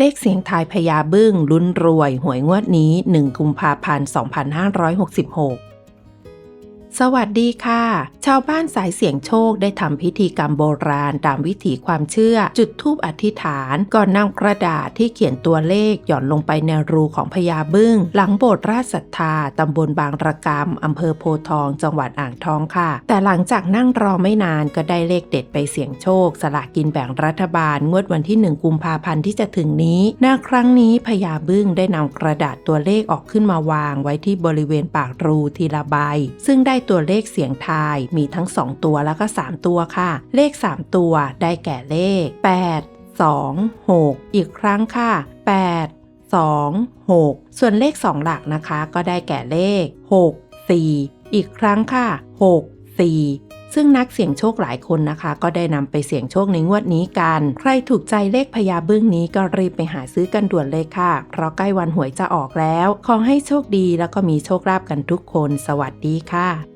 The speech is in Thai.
เลขเสียงทายพญาบึ้งลุ้นรวย หวยงวดนี้ 1 กุมภาพันธ์ 2566 สวัสดีค่ะ ชาวบ้านสายเสี่ยงโชคได้ทำพิธีกรรมโบราณตามวิถีความเชื่อ จุดธูปอธิษฐานก่อนนำกระดาษที่เขียนตัวเลขหย่อนลงไปในรูของพญาบึ้ง หลังโบสถ์ราชศรัทธาตำบลบางระกำอำเภอโพทอง จังหวัดอ่างทองค่ะ แต่หลังจากนั่งรอไม่นานก็ได้เลขเด็ดไปเสี่ยงโชค สลากกินแบ่งรัฐบาลงวดวันที่ 1 กุมภาพันธ์ที่จะถึงนี้ณครั้งนี้พญาบึ้งได้นำกระดาษตัวเลขออกขึ้นมาวางไว้ที่บริเวณปากรูทีละใบ ซึ่งได้ตัวเลขเสียงทายมีทั้ง 2 ตัวแล้วก็ 3 ตัวค่ะ เลข 3 ตัวได้แก่เลข 8 2 6 อีกครั้งค่ะ 8 2 6 ส่วนเลข 2 หลักนะคะ ก็ได้แก่เลข 6 4 อีกครั้งค่ะ 6 4ซึ่งนักเสี่ยงโชคหลายคนนะคะ ก็ได้นำไปเสี่ยงโชคในงวดนี้กัน ใครถูกใจเลขพญาบึ้งนี้ก็รีบไปหาซื้อกันด่วนเลยค่ะ เพราะใกล้วันหวยจะออกแล้ว ขอให้โชคดีแล้วก็มีโชคลาภกันทุกคน สวัสดีค่ะ